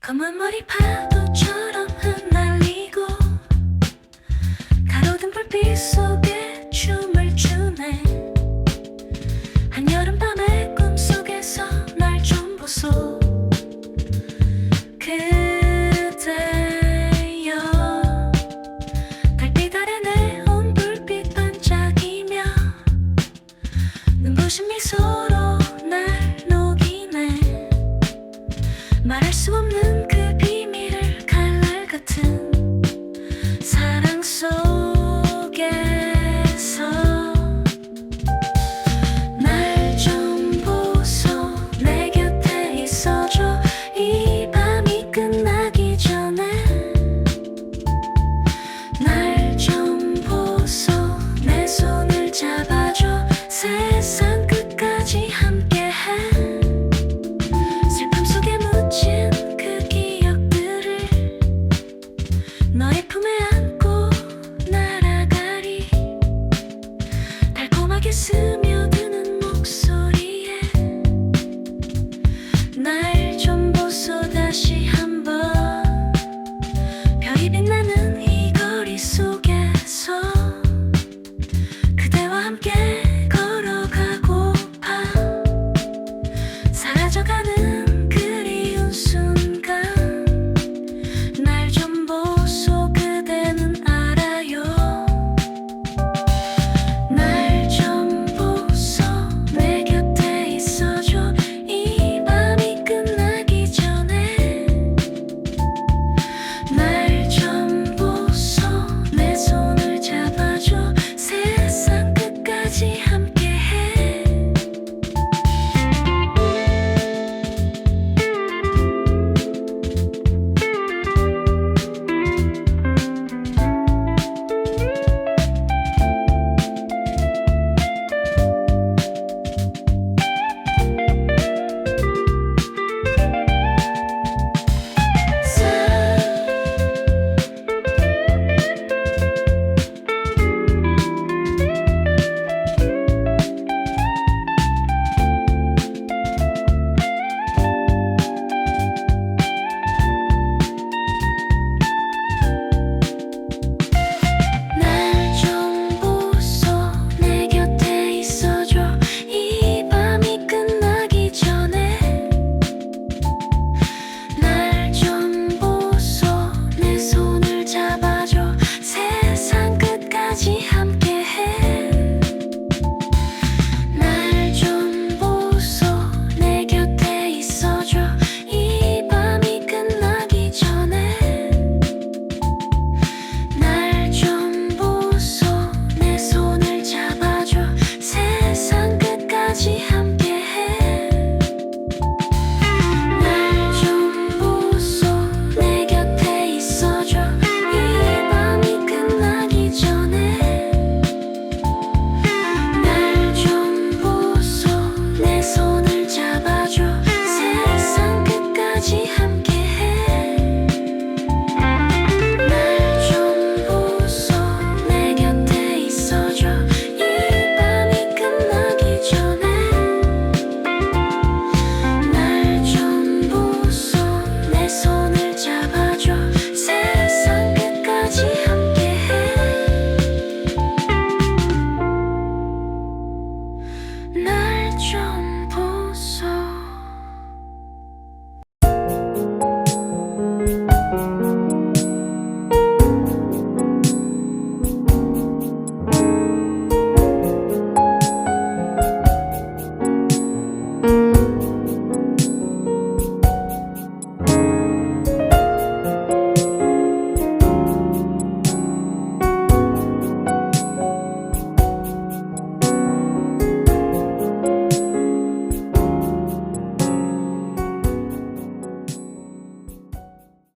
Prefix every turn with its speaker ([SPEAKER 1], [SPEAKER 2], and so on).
[SPEAKER 1] 검은 머리 파도처럼 흩날리고 가로등 불빛 속에 춤을 추네. 한여름밤의 꿈속에서 날 좀 보소. 그대여 달빛 아래 내온 불빛 반짝이며 눈부신 미소 kissing me